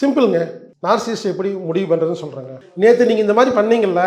சிம்பிளுங்க. Narcissist எப்படி முடிவு பண்ணுறதுன்னு சொல்கிறேங்க நேற்று நீங்கள் இந்த மாதிரி பண்ணீங்கல்ல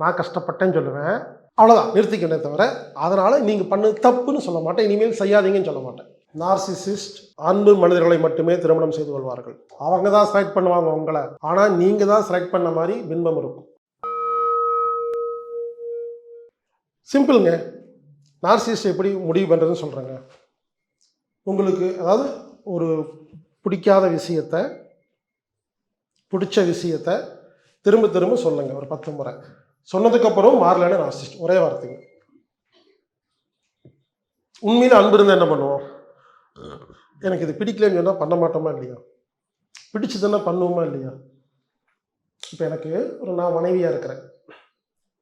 நான் கஷ்டப்பட்டேன்னு சொல்லுவேன். அவ்வளோதான் நிறுத்திக்கணே தவிர அதனால் நீங்கள் பண்ண தப்புன்னு சொல்ல மாட்டேன். இனிமேல் செய்யாதீங்கன்னு சொல்ல மாட்டேன். நார்சிசிஸ்ட் அன்பு மனிதர்களை மட்டுமே திருமணம் செய்து கொள்வார்கள். அவங்க தான் செலக்ட் பண்ணுவாங்க உங்களை. ஆனால் நீங்கள் தான் செலக்ட் பண்ண மாதிரி பின்பம் இருக்கும். சிம்பிளுங்க. நார்சிஸ்ட் எப்படி முடிவு பண்ணுறதுன்னு சொல்கிறேங்க உங்களுக்கு அதாவது ஒரு பிடிக்காத விஷயத்தை பிடிச்ச விஷயத்த திரும்ப திரும்ப சொல்லுங்க ஒரு பத்து முறை. சொன்னதுக்கப்புறம் மாறலன்னு நார்சிஸ்ட் ஒரே வார்த்தைங்க. உண்மையில் அன்பு இருந்தால் என்ன பண்ணுவோம்? எனக்கு இது பிடிக்கலன்னு சொன்னால் பண்ண மாட்டோமா இல்லையா? பிடிச்சதுன்னா பண்ணுவோமா இல்லையா? இப்போ எனக்கு ஒரு நான் மனைவியாக இருக்கிறேன்.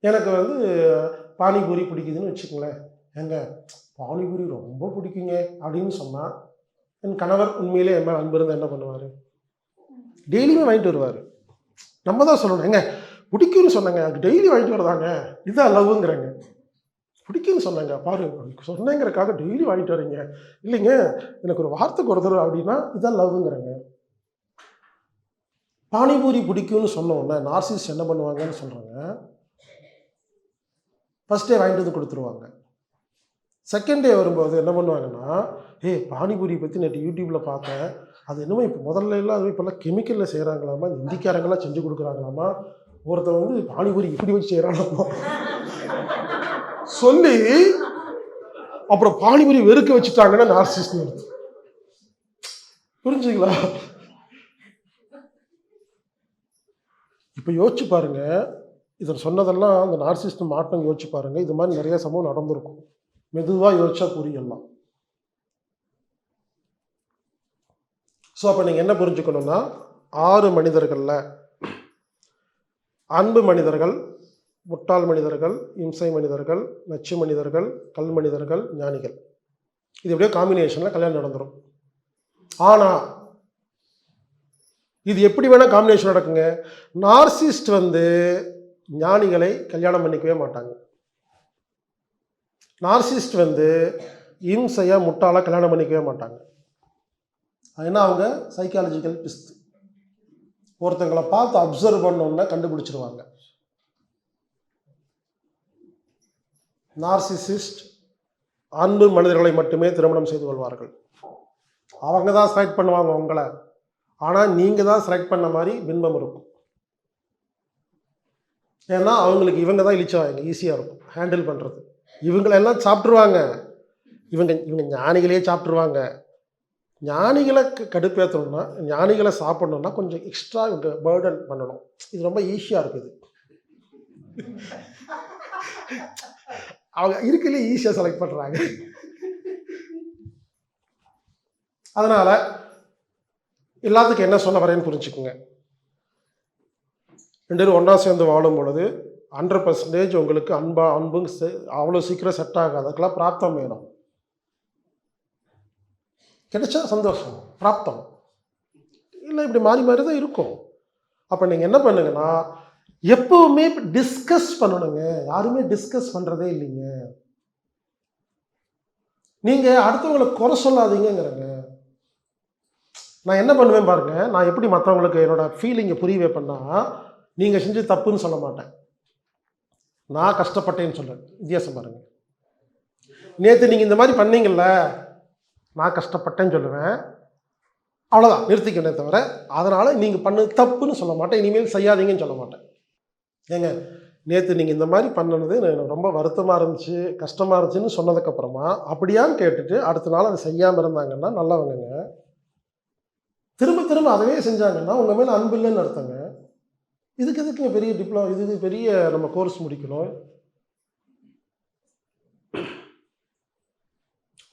எனக்கு வந்து பானிபூரி பிடிக்குதுன்னு வச்சுக்கோங்களேன். ஏங்க பானிபூரி ரொம்ப பிடிக்குங்க அப்படின்னு சொன்னால் என் கணவர் உண்மையிலே என் மேலே அன்பு இருந்தால் என்ன பண்ணுவார்? டெய்லியுமே வாங்கிட்டு வருவார். நம்ம தான் சொல்லணும். ஏங்க பிடிக்கும்னு சொன்னாங்க. எனக்கு டெய்லி வாங்கிட்டு வரதாங்க. இதுதான் லவ்ங்கிறாங்க பிடிக்குன்னு சொன்னாங்க. பாரு சொன்னேங்கிறக்காக டெய்லி வாங்கிட்டு வரீங்க. இல்லைங்க எனக்கு ஒரு வார்த்தைக்கு ஒரு தடவை அப்படின்னா இதுதான் லவ்ங்கிறாங்க பானிபூரி பிடிக்கும்னு சொன்னோன்னே நார்சிஸ் என்ன பண்ணுவாங்கன்னு சொல்கிறாங்க ஃபஸ்ட் டே வாங்கிட்டு வந்து கொடுத்துருவாங்க. செகண்ட் டே வரும்போது என்ன பண்ணுவாங்கன்னா ஏய் பானிபூரி பற்றி நேற்று யூடியூப்பில் பார்த்தேன். அது என்னமோ இப்போ முதல்ல எல்லாம் அது இப்போல்லாம் கெமிக்கலில் செய்கிறாங்களாமா இந்திக்காரங்களாம் செஞ்சு கொடுக்குறாங்களாமா? ஒருத்தன் வந்து பானிபூரி இப்படி வச்சு செய்கிறாங்களாமா சொல்லி அப்புறம் பானிபூரி வெறுக்க வச்சுட்டாங்கன்னா நார்சிஸ்ட் அர்த்தம் புரிஞ்சுங்களா இப்போ யோசிச்சு பாருங்க. இதை சொன்னதெல்லாம் அந்த நார்சிஸ்ட் மாட்டம் யோசிச்சு பாருங்க. இது மாதிரி நிறைய சம்பவம் நடந்திருக்கும். மெதுவாக யோசிச்சா புரியலாம். ஸோ அப்போ நீங்கள் என்ன புரிஞ்சுக்கணும்னா ஆறு மனிதர்களில் அன்பு மனிதர்கள் முட்டாள் மனிதர்கள் இம்சை மனிதர்கள் நச்சு மனிதர்கள் கல் மனிதர்கள் ஞானிகள். இது எப்படியோ காம்பினேஷனில் கல்யாணம் நடந்துடும் ஆனால் இது எப்படி வேணால் காம்பினேஷன் நடக்குங்க? நார்சிஸ்ட் வந்து ஞானிகளை கல்யாணம் பண்ணிக்கவே மாட்டாங்க. நார்சிஸ்ட் வந்து இம்சையாக முட்டாளாக கல்யாணம் பண்ணிக்கவே மாட்டாங்க. ஏன்னா அவங்க சைக்காலஜிக்கல் பிஸ்து ஒருத்தங்களை பார்த்து அப்சர்வ் பண்ணோன்னா கண்டுபிடிச்சிருவாங்க. நார்சிசிஸ்ட் அன்பு மனிதர்களை மட்டுமே திருமணம் செய்து கொள்வார்கள். அவங்க தான் செலக்ட் பண்ணுவாங்க உங்களை. ஆனால் நீங்கள் தான் செலக்ட் பண்ண மாதிரி பின்பம் இருக்கும். ஏன்னா அவங்களுக்கு இவங்க தான் இழிச்சுவாங்க ஈஸியாக இருக்கும். ஹேண்டில் பண்ணுறது இவங்களெல்லாம் சாப்பிட்ருவாங்க இவங்க இவங்க ஞானிகளே சாப்பிட்ருவாங்க ஞானிகளை க- கடுப்பேற்றணும்னா ஞானிகளை சாப்பிடணும்னா கொஞ்சம் எக்ஸ்ட்ரா பேர்டன் பண்ணணும். இது ரொம்ப ஈஸியாக இருக்குது. அவங்க இருக்கலே ஈஸியாக செலக்ட் பண்ணுறாங்க அதனால் எல்லாத்துக்கும் என்ன சொல்ல வரேன்னு புரிஞ்சுக்குங்க. ரெண்டு பேரும் ஒன்றா சேர்ந்து வாழும் பொழுது ஹண்ட்ரட் பர்சன்டேஜ் உங்களுக்கு அன்பா அன்பும் அவ்வளோ சீக்கிரம் செட் ஆகாது. அதுக்கெல்லாம் பிராப்தம் வேணும். கிடைச்சா சந்தோஷம் பிராப்தம். இல்லை இப்படி மாறி மாறி தான் இருக்கும். அப்போ நீங்கள் என்ன பண்ணுங்கன்னா எப்பவுமே டிஸ்கஸ் பண்ணணுங்க. யாருமே டிஸ்கஸ் பண்ணுறதே இல்லைங்க. நீங்கள் அடுத்தவங்களை குறை சொல்லாதீங்கிறங்க நான் என்ன பண்ணுவேன் பாருங்க நான் எப்படி மற்றவங்களுக்கு என்னோட ஃபீலிங்கை புரிய வைப்பேன்னா நீங்கள் செஞ்சு தப்புன்னு சொல்ல மாட்டேன். நான் கஷ்டப்பட்டேன்னு சொல்கிறேன் வித்தியாசம் பாருங்கள் நேற்று நீங்கள் இந்த மாதிரி பண்ணீங்கல்ல நான் கஷ்டப்பட்டேன்னு சொல்லுவேன். அவ்வளோதான் நிறுத்திக்கணே தவிர அதனால் நீங்கள் பண்ண தப்புன்னு சொல்ல மாட்டேன். இனிமேல் செய்யாதீங்கன்னு சொல்ல மாட்டேன். ஏங்க நேற்று நீங்கள் இந்த மாதிரி பண்ணினது எனக்கு ரொம்ப வருத்தமாக இருந்துச்சு கஷ்டமாக இருந்துச்சுன்னு சொன்னதுக்கப்புறமா அப்படியான்னு கேட்டுட்டு அடுத்த நாள் அதை செய்யாமல் இருந்தாங்கன்னா நல்லவங்கங்க. திரும்ப திரும்ப அதவே செஞ்சாங்கன்னா உங்கள் மேலே அன்பு இல்லைன்னு அர்த்தங்க. இதுக்கு எதுக்குங்க பெரிய டிப்ளோ இது இது பெரிய நம்ம கோர்ஸ் முடிக்கணும்?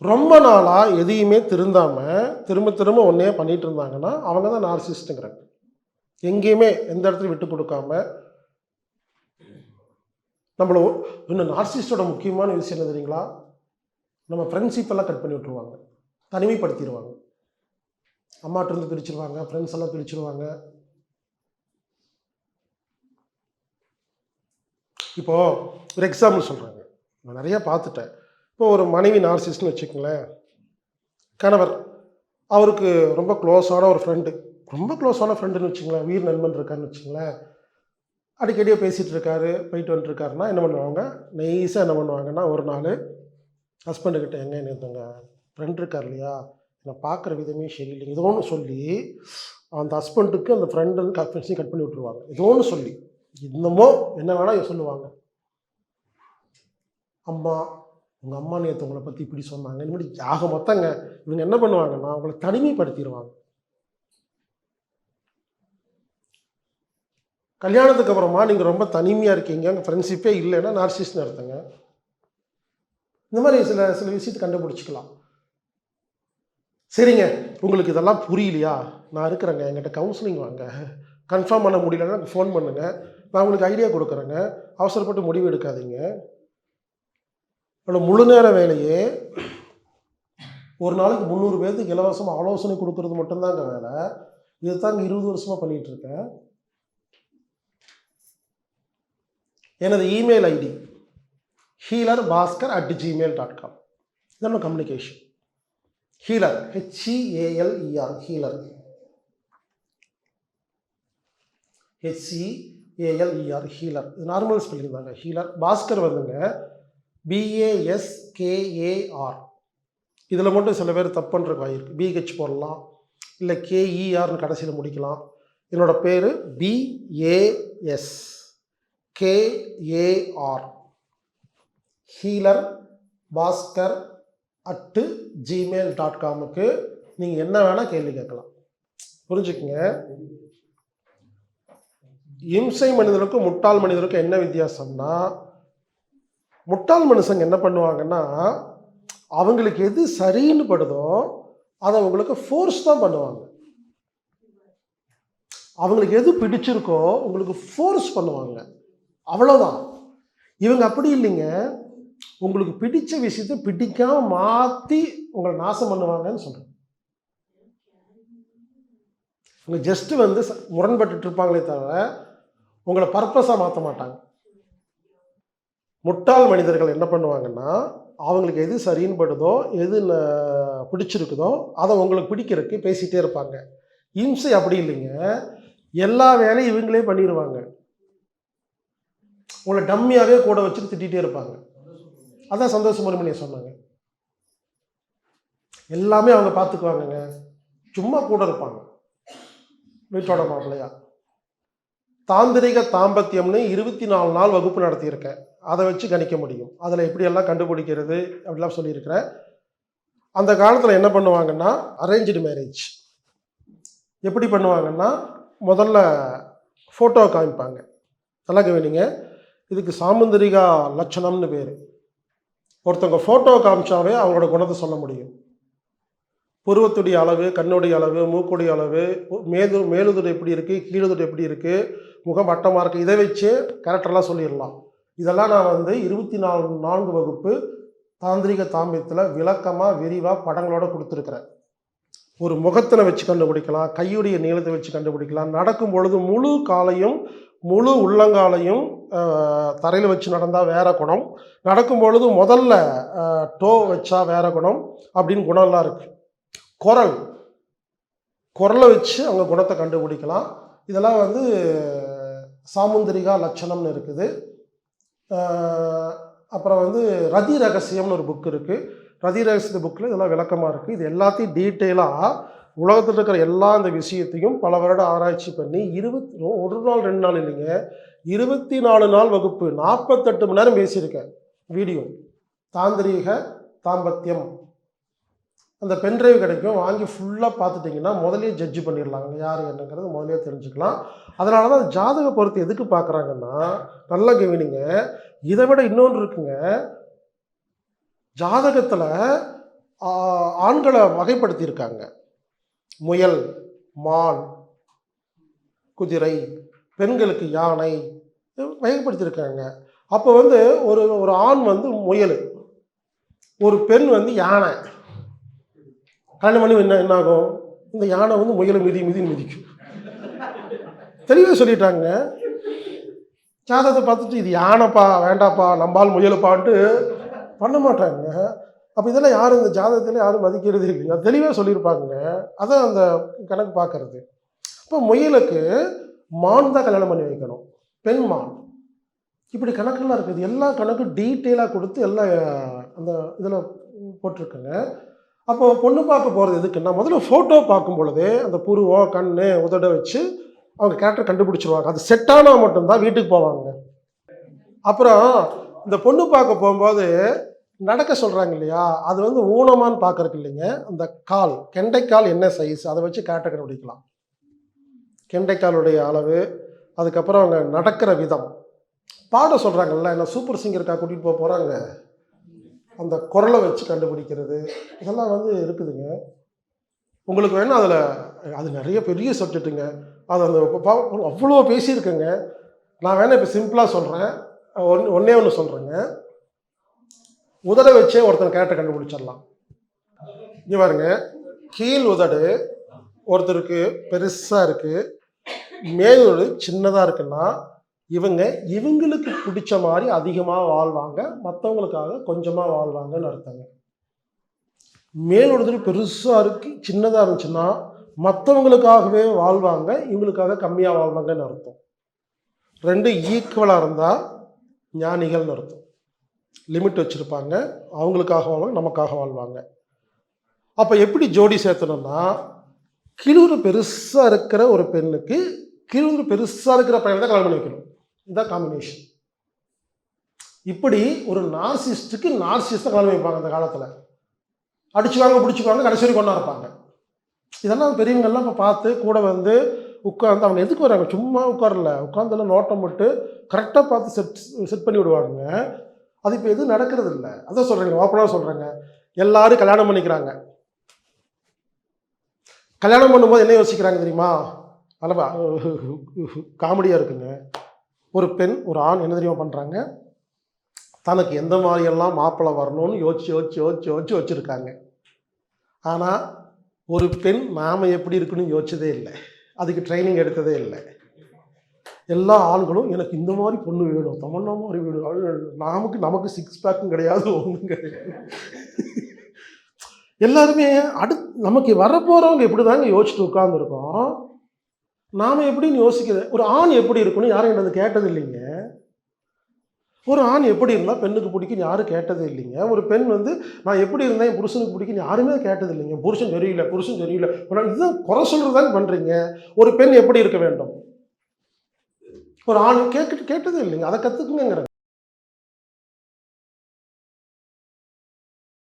ரொம்ப நாளாக எதையுமே திருந்தாமல் திரும்ப திரும்ப ஒன்றே பண்ணிகிட்டு இருந்தாங்கன்னா அவங்க தான் நார்சிஸ்ட்டுங்கிறாங்க எங்கேயுமே எந்த இடத்துலையும் விட்டு கொடுக்காம நம்மள இன்னும் நார்சிஸ்டோட முக்கியமான விஷயம் என்ன தெரியுங்களா? நம்ம ஃப்ரெண்ட்ஷிப்பெல்லாம் கட் பண்ணி விட்ருவாங்க தனிமைப்படுத்திடுவாங்க அம்மாட்டிருந்து பிரிச்சிருவாங்க ஃப்ரெண்ட்ஸ் எல்லாம் பிரிச்சிருவாங்க. இப்போது ஒரு எக்ஸாம்பிள் சொல்கிறாங்க நான் நிறையா பார்த்துட்டேன். இப்போ ஒரு மனைவி நார்சிஸ்ட்னு வச்சுக்கோங்களேன். கணவர் அவருக்கு ரொம்ப க்ளோஸான ஒரு ஃப்ரெண்டு ரொம்ப க்ளோஸான ஃப்ரெண்டுன்னு வச்சுங்களேன் உயிர் நண்பன் இருக்காருன்னு வச்சுங்களேன் அடிக்கடியே பேசிகிட்டு இருக்காரு போயிட்டு வந்துட்டுருக்காருன்னா என்ன பண்ணுவாங்க? நைஸாக என்ன பண்ணுவாங்கன்னா ஒரு நாள் ஹஸ்பண்டுக்கிட்ட எங்க இருந்தவங்க ஃப்ரெண்ட் இருக்கார் இல்லையா? என்னை பார்க்குற விதமே சரியில்லை. ஏதோ ஒன்று சொல்லி அந்த ஹஸ்பண்டுக்கு அந்த ஃப்ரெண்டு கன்ஃபரன்ஸையும் கட் பண்ணி விட்ருவாங்க ஏதோ ஒன்று சொல்லி. இன்னமும் என்ன வேணால் சொல்லுவாங்க. அம்மா உங்கள் அம்மா நேற்று உங்களை பற்றி இப்படி சொன்னாங்க. இந்த மாதிரி ஆக மொத்தங்க. இவங்க என்ன பண்ணுவாங்கன்னா அவங்களை தனிமைப்படுத்திடுவாங்க கல்யாணத்துக்கு அப்புறமா நீங்கள் ரொம்ப தனிமையாக இருக்கீங்க. அங்கே ஃப்ரெண்ட்ஷிப்பே இல்லைன்னா நார்சிஸ்ட்னு அர்த்தங்க. இந்த மாதிரி சில சில விஷயத்தை கண்டுபிடிச்சிக்கலாம். சரிங்க. உங்களுக்கு இதெல்லாம் புரியலையா? நான் இருக்கிறேங்க. என்கிட்ட கவுன்சிலிங் வாங்க. கன்ஃபார்ம் பண்ண முடியலன்னா எனக்கு ஃபோன் பண்ணுங்கள் நான் உங்களுக்கு ஐடியா கொடுக்குறேங்க. அவசரப்பட்டு முடிவு எடுக்காதீங்க. ஆனால் முழு நேர வேலையே ஒரு நாளைக்கு முந்நூறு பேர்த்துக்கு இலவசமாக ஆலோசனை கொடுக்கறது மட்டும்தாங்க வேலை. இது தாங்க இருபது வருஷமாக பண்ணிகிட்டு இருக்கேன். எனது email ID healer Baskar at Gmail dot com இதெல்லாம் communication healer H E A L E R healer H E A L E R healer இது நார்மல் ஸ்பெல்லிங் தாங்க. ஹீலர் பாஸ்கர் வந்துங்க. B A S K A R இதில் மட்டும் சில பேர் தப்புன்ற வாயிருக்கு pH போடலாம். இல்லை கேஇஆர்னு கடைசியில் முடிக்கலாம். என்னோட பேர் B A S K A R healer Bhaskar at Gmail dot காமுக்கு நீங்கள் என்ன வேணால் கேள்வி கேட்கலாம். புரிஞ்சுக்கங்க? இம்சை மனிதனுக்கும் முட்டாள் மனிதனுக்கும் என்ன வித்தியாசம்னா முட்டாள் மனுஷங்க என்ன பண்ணுவாங்கன்னா அவங்களுக்கு எது சரின்னு படுதோ அதை உங்களுக்கு ஃபோர்ஸ் தான் பண்ணுவாங்க. அவங்களுக்கு எது பிடிச்சிருக்கோ உங்களுக்கு ஃபோர்ஸ் பண்ணுவாங்க. அவ்வளோதான் இவங்க அப்படி இல்லைங்க. உங்களுக்கு பிடிச்ச விஷயத்தை பிடிக்காம மாற்றி உங்களை நாசம் பண்ணுவாங்கன்னு சொல்கிறேன் உங்க ஜஸ்ட்டு வந்து ச- இருப்பாங்களே தவிர உங்களை பர்பஸாக மாற்ற மாட்டாங்க. முட்டாள் மனிதர்கள் என்ன பண்ணுவாங்கன்னா அவங்களுக்கு எது சரின்னு படுதோ எது பிடிச்சிருக்குதோ அதை உங்களுக்கு பிடிக்கிறதுக்கு பேசிகிட்டே இருப்பாங்க. இம்சை அப்படி இல்லைங்க. எல்லா வேலையும் இவங்களே பண்ணிடுவாங்க உங்களை டம்மியாகவே கூட வச்சுட்டு திட்டிகிட்டே இருப்பாங்க. அதான் சந்தோஷ் முருமணியை சொன்னாங்க. எல்லாமே அவங்க பார்த்துக்குவாங்கங்க. சும்மா கூட இருப்பாங்க. வீட்டோட மாப்பிள்ளையா. தாந்திரிக தாம்பத்தியம்னு இருபத்தி நாலு நாள் வகுப்பு நடத்தியிருக்கேன். அதை வச்சு கணிக்க முடியும். அதில் எப்படியெல்லாம் கண்டுபிடிக்கிறது அப்படிலாம் சொல்லியிருக்கிறேன். அந்த காலத்தில் என்ன பண்ணுவாங்கன்னா அரேஞ்சு மேரேஜ் எப்படி பண்ணுவாங்கன்னா முதல்ல ஃபோட்டோ காமிப்பாங்க. நல்லா கவனிங்க. இதுக்கு சாமுந்திரிகா லட்சணம்னு பேர். ஒருத்தவங்க ஃபோட்டோ காமிச்சாவே அவங்களோட குணத்தை சொல்ல முடியும். புருவத்துடைய அளவு கண்ணுடைய அளவு மூக்குடைய அளவு மேது மேலுதுடு எப்படி இருக்குது கீழுதுடு எப்படி இருக்குது முகம் வட்டமாக இருக்குது இதை வச்சு கேரக்டர்லாம் சொல்லிடலாம். இதெல்லாம் நான் வந்து இருபத்தி நாலு நான்கு வகுப்பு தாந்திரிக தாம்பியத்தில் விளக்கமாக விரிவாக படங்களோட கொடுத்துருக்குறேன். ஒரு முகத்தில் வச்சு கண்டுபிடிக்கலாம் கையுடைய நீளத்தை வச்சு கண்டுபிடிக்கலாம். நடக்கும் பொழுது முழு காலையும் முழு உள்ளங்காலையும் தரையில் வச்சு நடந்தால் வேற குணம். நடக்கும் பொழுது முதல்ல டோ வச்சா வேற குணம் அப்படின்னு குணம்லாம் இருக்குது குரல். குரலை வச்சு அவங்க குணத்தை கண்டுபிடிக்கலாம். இதெல்லாம் வந்து சாமுந்திரிகா லட்சணம்னு இருக்குது. அப்புறம் வந்து ரதி ரகசியம்னு ஒரு புக் இருக்குது ரதி ரகசிய புக்கில் இதெல்லாம் விளக்கமாக இருக்குது இது எல்லாத்தையும் டீட்டெயிலாக உலகத்தில் இருக்கிற எல்லா இந்த விஷயத்தையும் பல வருட ஆராய்ச்சி பண்ணி இருபத்தி ஒரு நாள் ரெண்டு நாள் இல்லைங்க. இருபத்தி நாலு நாள் வகுப்பு நாற்பத்தெட்டு மணி நேரம் பேசியிருக்கேன். வீடியோ. தாந்திரீக தாம்பத்தியம். அந்த பென்ட்ரைவ் கிடைக்கும். வாங்கி ஃபுல்லாக பார்த்துட்டிங்கன்னா முதலே ஜட்ஜ் பண்ணிடலாங்க யார் என்னங்கிறது முதலே தெரிஞ்சுக்கலாம். அதனால தான் ஜாதக பொறுத்து எதுக்கு பார்க்குறாங்கன்னா நல்லா கவனிங்க. இதை விட இன்னொன்று இருக்குங்க. ஜாதகத்தில் ஆண்களை வகைப்படுத்தியிருக்காங்க. முயல் மான் குதிரை பெண்களுக்கு யானை வகைப்படுத்தியிருக்காங்க. அப்போ வந்து ஒரு ஒரு ஆண் வந்து முயல். ஒரு பெண் வந்து யானை. கல்யாணம் பண்ணி என்ன என்ன ஆகும் இந்த யானை வந்து முயலை மிதி மிதி மிதிக்கும். தெளிவாக சொல்லிட்டாங்க. ஜாதகத்தை பார்த்துட்டு இது யானைப்பா வேண்டாப்பா நம்பால் முயலுப்பான்ட்டு பண்ண மாட்டாங்க. அப்போ இதெல்லாம் யாரும் இந்த ஜாதகத்தில் யாரும் மதிக்கிறது இல்லைங்க. தெளிவாக சொல்லியிருப்பாங்க. அதான் அந்த கணக்கு பார்க்கறது. இப்போ முயலுக்கு மான் தான் கல்யாணம் பண்ணி வைக்கணும். பெண் மான். இப்படி கணக்கெல்லாம் இருக்குது. எல்லா கணக்கும் டீட்டெயிலாக கொடுத்து எல்லாம் அந்த இதில் போட்டிருக்குங்க. அப்போ பொண்ணு பார்க்க போகிறது எதுக்குன்னா முதல்ல ஃபோட்டோ பார்க்கும் பொழுதே அந்த புருவம் கண் உதட வச்சு அவங்க கேரக்டர் கண்டுபிடிச்சிருவாங்க. அது செட்டானா மட்டும்தான் வீட்டுக்கு போவாங்க. அப்புறம் இந்த பொண்ணு பார்க்க போகும்போது நடக்க சொல்கிறாங்க இல்லையா? அது வந்து ஊனமான்னு பார்க்கறதுக்கு இல்லைங்க. அந்த கால் கெண்டைக்கால் என்ன சைஸ் அதை வச்சு கேரக்டர் கண்டுபிடிக்கலாம். கெண்டைக்காலுடைய அளவு அதுக்கப்புறம் அவங்க நடக்கிற விதம். பாட சொல்கிறாங்கல்ல என்ன சூப்பர் சிங்கருக்காக கூட்டிகிட்டு போக போகிறாங்க அந்த குரலை வச்சு கண்டுபிடிக்கிறது இதெல்லாம் வந்து இருக்குதுங்க. உங்களுக்கு வேணால் அதில் அது நிறைய பெரிய சப்ஜெக்ட்டுங்க. அது அந்த பா- அவ்வளோ பேசியிருக்கேங்க. நான் வேணால் இப்போ சிம்பிளாக சொல்கிறேன் ஒன் ஒன்றே ஒன்று சொல்கிறேங்க உதடை வச்சே ஒருத்தன் கேரக்டர் கண்டுபிடிச்சிடலாம். இங்கே பாருங்க. கீழ் உதடு ஒருத்தருக்கு பெருசாக இருக்குது மேல் உதடு சின்னதாக இருக்குன்னா இவங்க இவங்களுக்கு பிடிச்ச மாதிரி அதிகமாக வாழ்வாங்க மற்றவங்களுக்காக கொஞ்சமாக வாழ்வாங்கன்னு அர்த்தங்க. மேல் பெருசாக இருக்கு சின்னதாக இருந்துச்சுன்னா மற்றவங்களுக்காகவே வாழ்வாங்க இவங்களுக்காக கம்மியாக வாழ்வாங்கன்னு அர்த்தம். ரெண்டு ஈக்குவலாக இருந்தால் ஞானிகள்னு அர்த்தம். லிமிட் வச்சுருப்பாங்க அவங்களுக்காக வாழ்வாங்க நமக்காக வாழ்வாங்க. அப்போ எப்படி ஜோடி சேர்த்தணும்னா கிழூர் பெருசாக இருக்கிற ஒரு பெண்ணுக்கு கிழூர் பெருசாக இருக்கிற பையனை தான் கல்யாணம் பண்ணி வைக்கணும். இதுதான் காம்பினேஷன் இப்படி ஒரு நார்சிஸ்ட்டுக்கு நார்சிஸ்ட் கலந்து வைப்பாங்க அந்த காலத்தில். அடிச்சுவாங்க பிடிச்சிக்குவாங்க கடைசி வரைக்கும் கொண்டா இருப்பாங்க. இதெல்லாம் பெரியவங்கள்லாம் இப்போ பார்த்து கூட வந்து உட்காந்து அவங்க எதுக்கு வராங்க? சும்மா உட்காரல. உட்காந்துலாம் நோட்டம் போட்டு கரெக்டாக பார்த்து செட் செட் பண்ணி விடுவாங்க. அது இப்போ எதுவும் நடக்கிறது இல்லை. அதான் சொல்கிறேங்க ஓப்பனாக சொல்கிறேங்க எல்லாரும் கல்யாணம் பண்ணிக்கிறாங்க. கல்யாணம் பண்ணும்போது என்ன யோசிக்கிறாங்க தெரியுமா? அளவா காமெடியாக இருக்குங்க. ஒரு பெண் ஒரு ஆண் என்ன தெரியுமா பண்ணுறாங்க தனக்கு எந்த மாதிரியெல்லாம் மாப்பிள்ளை வரணும்னு யோசிச்சு யோசிச்சு யோசிச்சு யோசிச்சு வச்சுருக்காங்க. ஆனால் ஒரு பெண் நாம் எப்படி இருக்குன்னு யோசிச்சதே இல்லை. அதுக்கு ட்ரைனிங் எடுத்ததே இல்லை. எல்லா ஆண்களும் எனக்கு இந்த மாதிரி பொண்ணு வேணும் தமிழ்னா மாதிரி வேணும் நாமுக்கு நமக்கு சிக்ஸ் பேக்கும் கிடையாது ஒன்றும் கிடையாது எல்லாருமே அடுத் நமக்கு வரப்போகிறவங்க எப்படி தாங்க யோசிச்சுட்டு உட்காந்துருக்கோம் நாம் எப்படின்னு யோசிக்கிறது ஒரு ஆண் எப்படி இருக்கும்னு யாரும் என்னது கேட்டது இல்லைங்க ஒரு ஆண் எப்படி இருந்தால் பெண்ணுக்கு பிடிக்கும் யாரும் கேட்டது இல்லைங்க ஒரு பெண் வந்து நான் எப்படி இருந்தேன் என் புருஷனுக்கு பிடிக்கும் யாருமே கேட்டது இல்லைங்க புருஷன் தெரியல புருஷன் தெரியல. ஒரு இதுதான் குறை சொல்கிறதாங்க பண்ணுறீங்க ஒரு பெண் எப்படி இருக்க வேண்டும்? ஒரு ஆண் கேட்டு கேட்டதே இல்லைங்க. அதை கற்றுக்குங்கிறேன்